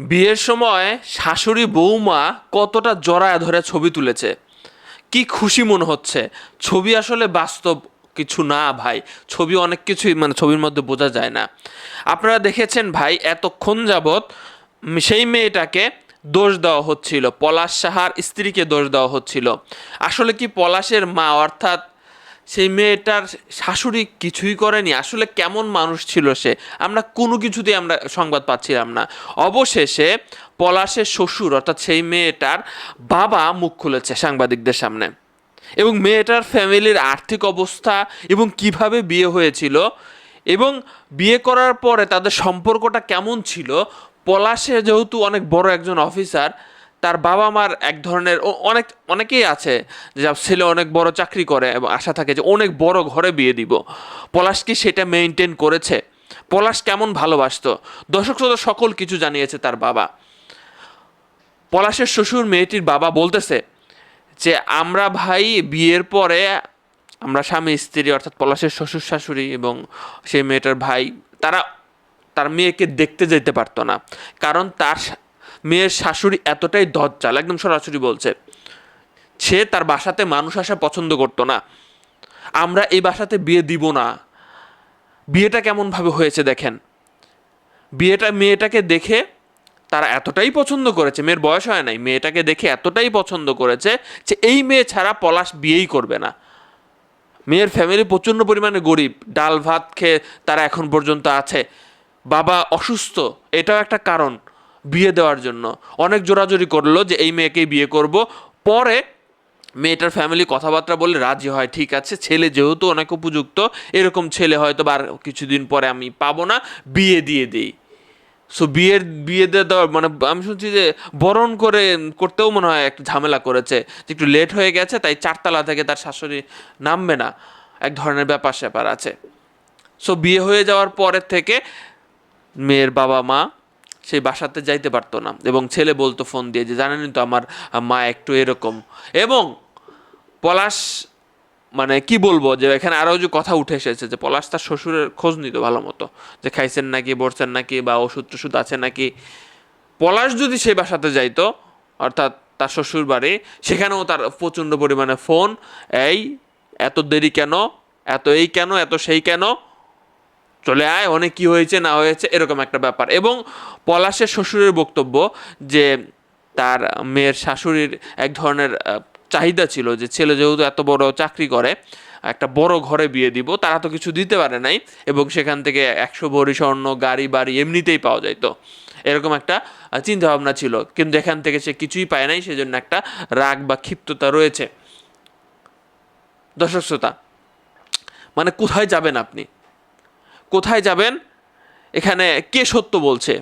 বিয়ের সময় শাশুড়ি বৌমা কতটা জড়ায় ধরে ছবি তুলেছে। কি খুশি মনে হচ্ছে। ছবি আসলে বাস্তব কিছু না ভাই। ছবি অনেক কিছুই মানে ছবির মধ্যে বোঝা যায় না। আপনারা দেখেছেন ভাই, এতক্ষণ যাবৎ সেই মেয়েটাকে দোষ দেওয়া হচ্ছিল। পলাশ সাহার স্ত্রীকে দোষ দেওয়া হচ্ছিল। আসলে কি পলাশের মা অর্থাৎ সেই মেয়েটার শাশুড়ি কিছুই করেনি। আসলে কেমন মানুষ ছিল সে? আমরা কোনো কিছুতেই আমরা সংবাদ পাচ্ছিলাম না। অবশেষে পলাশের শ্বশুর, অর্থাৎ সেই মেয়েটার বাবা মুখ খুলেছে সাংবাদিকদের সামনে। এবং মেয়েটার ফ্যামিলির আর্থিক অবস্থা এবং কীভাবে বিয়ে হয়েছিল এবং বিয়ে করার পরে তাদের সম্পর্কটা কেমন ছিল, পলাশে যেহেতু অনেক বড় একজন অফিসার তার বাবা মার এক ধরনের অনেক, অনেকেই আছে যে ছেলে অনেক বড় চাকরি করে এবং আশা থাকে যে অনেক বড় ঘরে বিয়ে দিব। পলাশ কি সেটা মেনটেন করেছে? পলাশ কেমন ভালোবাসতো? দর্শক শ্রোতা সকল কিছু জানিয়েছে তার বাবা। পলাশের শ্বশুর মেয়েটির বাবা বলতেছে যে, আমরা ভাই বিয়ের পরে আমরা স্বামী, স্ত্রী অর্থাৎ পলাশের শ্বশুর শাশুড়ি এবং সেই মেয়েটার ভাই, তারা তার মেয়েকে দেখতে যেতে পারতো না। কারণ তার মেয়ের শাশুড়ি এতটাই দজ্জাল, একদম সরাসরি বলছে। সে তার বাসাতে মানুষ আসা পছন্দ করতো না। আমরা এই বাসাতে বিয়ে দিব না। বিয়েটা কেমনভাবে হয়েছে দেখেন। বিয়েটা, মেয়েটাকে দেখে তারা এতটাই পছন্দ করেছে, মেয়ের বয়স হয় নাই, মেয়েটাকে দেখে এতটাই পছন্দ করেছে যে এই মেয়ে ছাড়া পলাশ বিয়েই করবে না। মেয়ের ফ্যামিলি প্রচণ্ড পরিমাণে গরিব, ডাল ভাত খেয়ে তারা এখন পর্যন্ত আছে। বাবা অসুস্থ, এটাও একটা কারণ। বিয়ে দেওয়ার জন্য। অনেক জোরাজোরি করল যে এই মেয়েকেই বিয়ে করব। পরে মেয়েটার ফ্যামিলি কথাবার্তা বলে রাজি হয়, ঠিক আছে, ছেলে যেহেতু অনেক উপযুক্ত, এরকম ছেলে হয়তো বা কিছুদিন পরে আমি পাবো না, বিয়ে দিয়ে দিই। সো বিয়ের, বিয়ে দিয়ে দেওয়ার মানে আমি শুনছি যে বরণ করে, করতেও মনে হয় একটু ঝামেলা করেছে। যে একটু লেট হয়ে গেছে, তাই চারতলা থেকে তার শাশুড়ি নামবে না। এক ধরনের ব্যাপার স্যাপার আছে। সো বিয়ে হয়ে যাওয়ার পরের থেকে মেয়ের বাবা মা সেই বাসাতে যাইতে পারতো না। এবং ছেলে বলতো ফোন দিয়ে যে, জানেনই তো আমার মা একটু এরকম। এবং পলাশ মানে কি বলব, যে এখানে আরও যে কথা উঠে এসেছে, যে পলাশ তার শ্বশুরের খোঁজ নিত ভালো মতো যে খাইছেন নাকি, বসছেন নাকি, বা ওষুধ টষুধ আছে নাকি। পলাশ যদি সেই বাসাতে যাইতো, অর্থাৎ তার শ্বশুর বাড়ি সেখানেও তার প্রচণ্ড পরিমাণে ফোন, এই, এত দেরি কেন? এত এই কেন? এত সেই কেন? চলে আয় অনেক কি হয়েছে, না হয়েছে, এরকম একটা ব্যাপার। এবং পলাশের শ্বশুরের বক্তব্য যে তার মেয়ের শাশুড়ির এক ধরনের চাহিদা ছিল যে ছেলে যেহেতু এত বড় চাকরি করে, একটা বড় ঘরে বিয়ে দিব, তারা তো কিছু দিতে পারে নাই, এবং সেখান থেকে একশো ভরি স্বর্ণ, গাড়ি, বাড়ি এমনিতেই পাওয়া যাইতো এরকম একটা চিন্তাভাবনা ছিল, কিন্তু এখান থেকে সে কিছুই পায় নাই, সেজন্য একটা রাগ বা ক্ষিপ্ততা রয়েছে। দর্শক শ্রোতা মানে কোথায় যাবেন আপনি? কোথায় যাবেন? এখানে কে সত্য বলছে?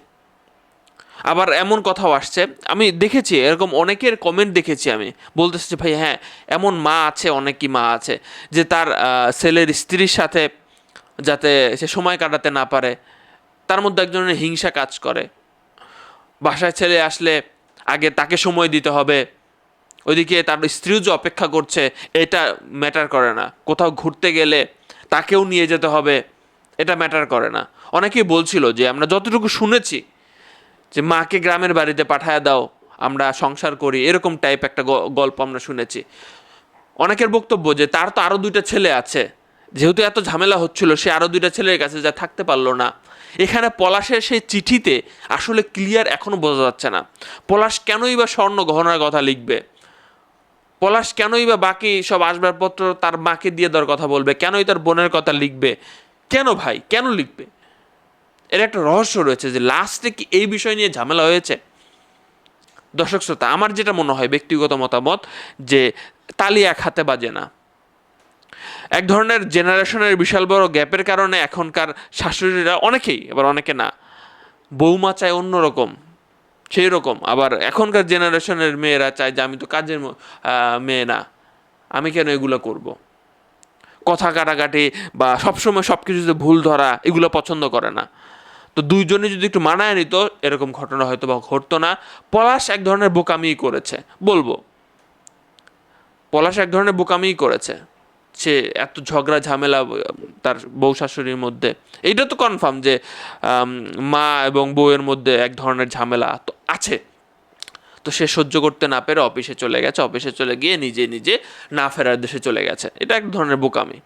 আবার এমন কথাও আসছে। আমি দেখেছি, এরকম অনেকের কমেন্ট দেখেছি আমি। বলতেছে যে, ভাই হ্যাঁ এমন মা আছে, অনেকই মা আছে, যে তার ছেলের স্ত্রীর সাথে যাতে সে সময় কাটাতে না পারে, তার মধ্যে এক ধরনের হিংসা কাজ করে। বাসায় ছেলে আসলে আগে তাকে সময় দিতে হবে, ওইদিকে তার স্ত্রীও যে অপেক্ষা করছে, এটা ম্যাটার করে না। কোথাও ঘুরতে গেলে তাকেও নিয়ে যেতে হবে এটা ম্যাটার করে না। অনেকেই বলছিল যে, আমরা যতটুকু শুনেছি যে, মাকে গ্রামের বাড়িতে পাঠায় দাও, আমরা সংসার করি, এরকম টাইপ একটা গল্প আমরা শুনেছি। অনেকের বক্তব্য যে, তার তো আরও দুইটা ছেলে আছে। যেহেতু এত ঝামেলা হচ্ছিল, সে আরও দুইটা ছেলের কাছে যা থাকতে পারল না। এখানে পলাশের সেই চিঠিতে আসলে ক্লিয়ার এখনও বোঝা যাচ্ছে না। পলাশ কেনই বা স্বর্ণ গহনার কথা লিখবে? পলাশ কেনই বা বাকি সব আসবাবপত্র তার মাকে দিয়ে দেওয়ার কথা বলবে? কেনই তার বোনের কথা লিখবে? কেন ভাই? কেন লিখবে? এর একটা রহস্য রয়েছে যে লাস্টে কি এই বিষয় নিয়ে ঝামেলা হয়েছে? দর্শক শ্রোতা, আমার যেটা মনে হয় ব্যক্তিগত মতামত যে তালি এক হাতে বাজে না। এক ধরনের জেনারেশনের বিশাল বড় গ্যাপের কারণে এখনকার শাশুড়িরা অনেকেই আবার অনেকে না, বৌমা চায় অন্যরকম, সেই রকম। আবার এখনকার জেনারেশনের মেয়েরা চায় যে আমি তো কাজের মেয়ে না, আমি কেন এগুলো করব। কথা কাটাকাটি বা সবসময় সব কিছুতে ভুল ধরা এগুলো পছন্দ করে না। তো দুইজনে যদি একটু মানায় নিত, এরকম ঘটনা হয়তো বা ঘটতো না। পলাশ এক ধরনের বোকামিই করেছে, বলব। পলাশ এক ধরনের বোকামিই করেছে। সে এত ঝগড়া, ঝামেলা, তার বউ শাশুড়ির মধ্যে। এইটা তো কনফার্ম যে মা এবং বউয়ের মধ্যে এক ধরনের ঝামেলা তো আছে। তো সে সহ্য করতে না পেরে অফিসে চলে গেছে। অফিসে চলে গিয়ে নিজে নিজে না ফেরার দেশে চলে গেছে। এটা এক ধরনের বোকামি।